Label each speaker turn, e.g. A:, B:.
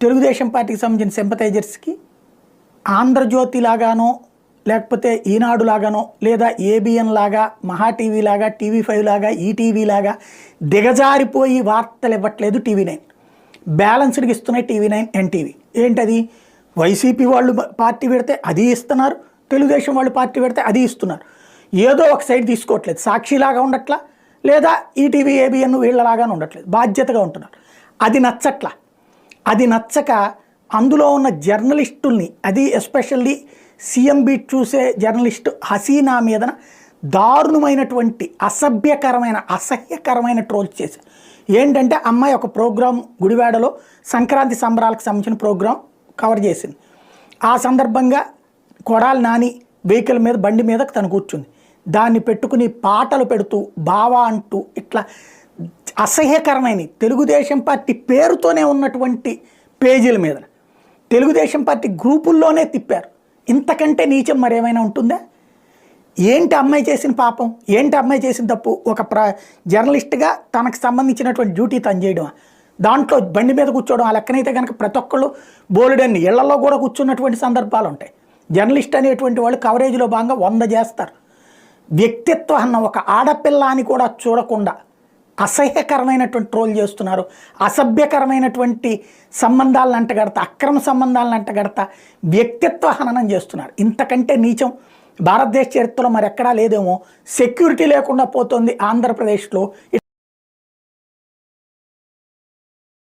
A: తెలుగుదేశం పార్టీకి సంబంధించిన సింపతైజర్స్కి ఆంధ్రజ్యోతి లాగానో లేకపోతే ఈనాడు లాగానో లేదా ఏబిఎన్ లాగా మహా టీవీ లాగా టీవీ ఫైవ్ లాగా ఈటీవీ లాగా దిగజారిపోయి వార్తలు ఇవ్వట్లేదు టీవీ నైన్. బ్యాలెన్స్డ్కి ఇస్తున్నాయి టీవీ నైన్ ఎన్టీవీ. ఏంటది? వైసీపీ వాళ్ళు పార్టీ పెడితే అది ఇస్తున్నారు తెలుగుదేశం వాళ్ళు పార్టీ పెడితే అది ఇస్తున్నారు. ఏదో ఒక సైడ్ తీసుకోవట్లేదు. సాక్షిలాగా ఉండట్లా లేదా ఈటీవీ ఏబిఎన్ వీళ్ళలాగానే ఉండట్లేదు. బాధ్యతగా ఉంటున్నారు. అది నచ్చట్లా. అది నచ్చక అందులో ఉన్న జర్నలిస్టుల్ని అది ఎస్పెషల్లీ సీఎం బీట్ చూసే జర్నలిస్టు హసీనా మీదన దారుణమైనటువంటి అసభ్యకరమైన అసహ్యకరమైన ట్రోల్స్ చేశారు. ఏంటంటే అమ్మాయి ఒక ప్రోగ్రాం గుడివాడలో సంక్రాంతి సంబరాలకు సంబంధించిన ప్రోగ్రాం కవర్ చేసింది. ఆ సందర్భంగా కొడాలి నాని వెహికల్ మీద బండి మీద తను కూర్చుంది. దాన్ని పెట్టుకుని పాటలు పెడుతూ బావా అంటూ ఇట్లా అసహ్యకరమైన తెలుగుదేశం పార్టీ పేరుతోనే ఉన్నటువంటి పేజీల మీద. తెలుగుదేశం పార్టీ గ్రూపుల్లోనే తిప్పారు. ఇంతకంటే నీచం మరేమైనా ఉంటుందా? ఏంటి అమ్మాయి చేసిన పాపం? ఏంటి అమ్మాయి చేసిన తప్పు? ఒక ప్ర జర్నలిస్ట్గా తనకు సంబంధించినటువంటి డ్యూటీ తను చేయడం దాంట్లో బండి మీద కూర్చోవడం ఆ లెక్కనైతే కనుక ప్రతి ఒక్కళ్ళు బోలెడన్ని ఇళ్ళలో కూడా కూర్చున్నటువంటి సందర్భాలు ఉంటాయి. జర్నలిస్ట్ అనేటువంటి వాళ్ళు కవరేజ్లో భాగంగా వంద చేస్తారు. వ్యక్తిత్వం అన్న ఒక ఆడపిల్ల అని కూడా చూడకుండా అసహ్యకరమైనటువంటి ట్రోల్ చేస్తున్నారు అసభ్యకరమైనటువంటి సంబంధాలను అంటగడతా అక్రమ సంబంధాలను అంటగడతా వ్యక్తిత్వ హననం చేస్తున్నారు. ఇంతకంటే నీచం భారతదేశ చరిత్రలో మరి ఎక్కడా లేదేమో. సెక్యూరిటీ లేకుండా పోతుంది ఆంధ్రప్రదేశ్లో.